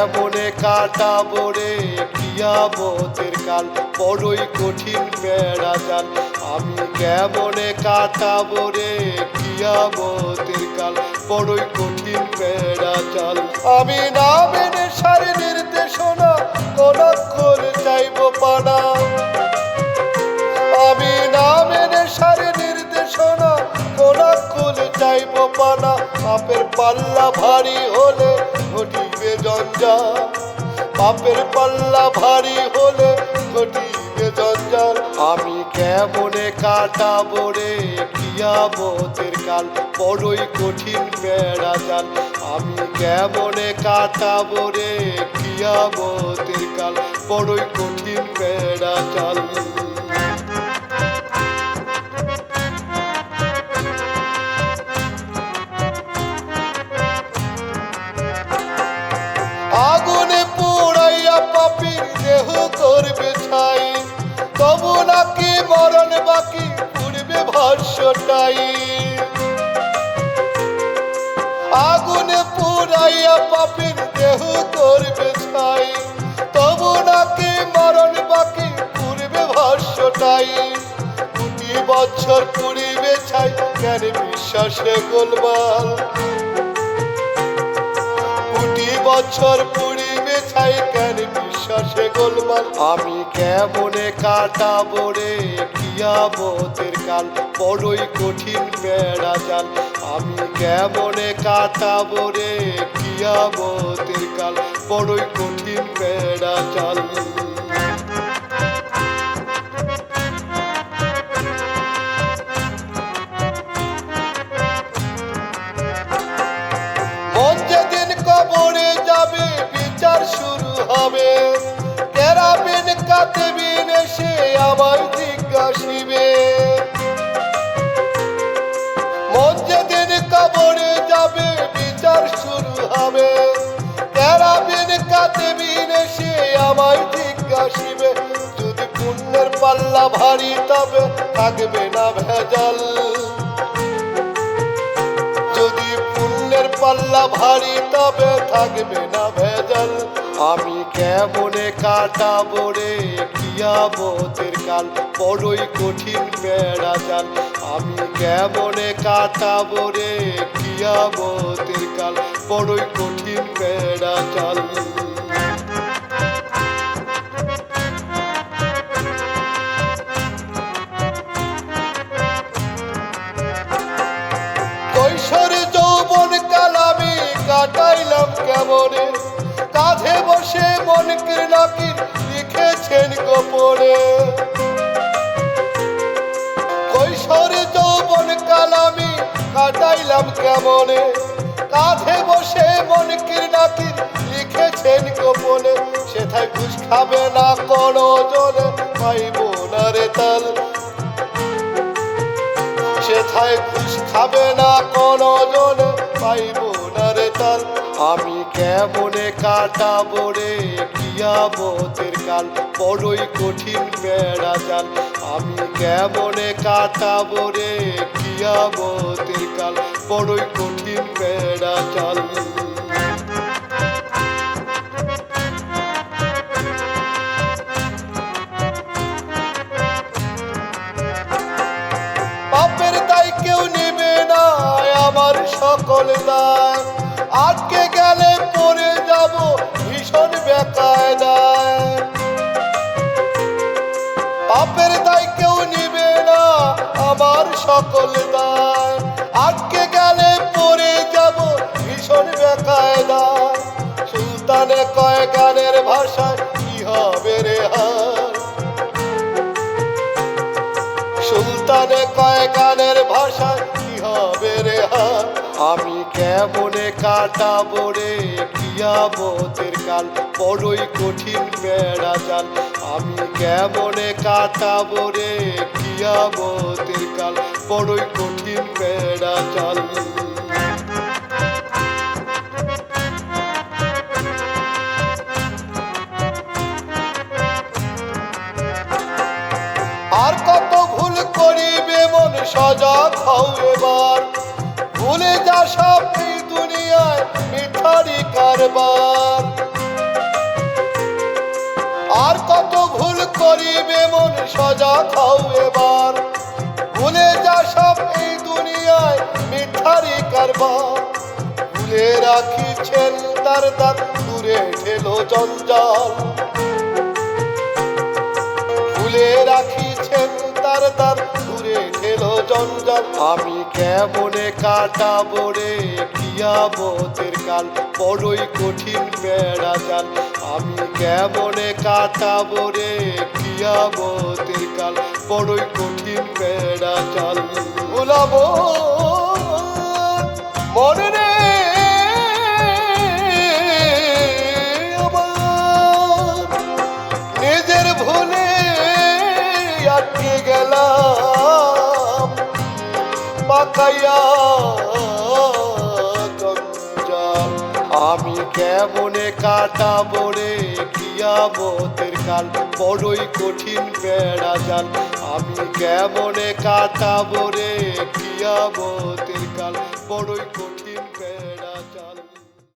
কেমনে কাটাবো রে কিয়ামতের কাল? বড়ই কঠিন বেড়া জাল। আমি কেমনে কাটাবো রে কিয়ামতের কাল? বড়ই কঠিন বেড়া জাল। আমি না মেনে সারি নির্দেশনা, কোন চাইব খুলে চাইব পানা পাপের পাল্লা ভারী হলে ঘটিবে জঞ্জাল। পাপের পাল্লা ভারী হলে ঘটিবে জঞ্জাল। আমি কেমনে কাটাবো রে কিয়ামতের কাল? বড়ই কঠিন বেড়া জাল। আমি কেমনে কাটাবো রে কিয়ামতের কাল? বড়ই কঠিন বেড়া জাল। ভস্যটাই আগুনে পোড়াইয়া পাপির দেহ করবে ছাই। তবু নাকি মরণ বাকি পুড়বে ভস্যটাই কোটি বছর পুড়িবে ছাই, কেন বিশ্বাসে গোলমাল? কোটি বছর পুড়িবে চাই কেন বিশ্বাসে গোলমাল? আমি কেমনে কাটাবো রে কিয়ামতের কাল? বড়ই কঠিন বেড়া জাল। আমি কেমনে কাটাবো রে কিয়ামতের কাল? বড়ই কঠিন বেড়া জাল। কাতেবিন এসে আমায় জিজ্ঞাসিবে। কবরে যাবে, বিচার শুরু হবে। কাতেবিন এসে আমায় জিজ্ঞাসিবে, যদি পুণ্যের পাল্লা ভারী তবে থাকবে না ভেজাল। যদি পাল্লা ভারী তবে থাকবে না ভেজাল। আমি কেমনে কাটাবো রে কিয়ামতের কাল? বড়ই কঠিন বেড়া জাল। আমি কেমনে কাটাবো রে কিয়ামতের কাল? বড়ই কঠিন বেড়া জাল। কৈশোরে যৌবন কাল আমি কাটাইলাম কেমনে? কাঁধে বসে মন নাকি লিখেছেন গোপনে। কৈশোরে যৌবন কাল আমি কাটাইলাম কেমনে? কাঁধে বসে মন নাকি লিখেছেন গোপনে। সেথায় ঘুষ খাবে না কোনো জনে পাইব না রে তাল। সেথায় ঘুষ খাবে না কোনো জন পাইব আমি কেমনে কাটাবো রে কিয়ামতের কাল? বড়ই কঠিন বেড়া জাল। আমি কেমনে কাটাবো রে কিয়ামতের কাল? বড়ই কঠিন বেড়া জাল। তাই কেউ নেবে না, আমার সকল দায় আটকে গেলে পড়ে যাব, ভীষণ দায় কেউ নিবে না, আমার সকল দায়। আটকে গেলে পড়ে যাব, ভীষণ বেকায় দায় সুলতানে কয় গানের কেমনে কাটাবো রে কিয়ামতের কাল? বড়ই কঠিন বেড়া জাল। আমি কেমনে কাটাবো রে কিয়ামতের কাল? বড়ই কঠিন বেড়া জাল। আর কত ভুল করিবে মন, সজাগ হও এবার। ভুলে যা সব দুনিয়ায় মিঠারি কারবার। আর কত ভুল করিবে মন সজা খাও এবার। ভুলে যা সব এই দুনিয়ায় মিঠারি কারবার। ভুলে রাখিছেন তার দাঁত দূরে ঠেলো জঞ্জাল। ভুলে রাখিছেন তার তার দূরে ঠেলো জঞ্জাল। আমি কেমনে কাটাবো রে কিয়ামতের কাল? বড়ই কঠিন বেড়া জাল। আমি কেমনে কাটাবো রে কিয়ামতের কাল? বড়ই কঠিন বেড়া জাল। ভুলাবো মনে রে নিজের ভুলে আটকে আমি কেমনে কাটাবো রে কিয়ামতের কাল? বড়ই কঠিন বেড়া জাল। আমি কেমনে কাটাবো রে কিয়ামতের কাল? বড়ই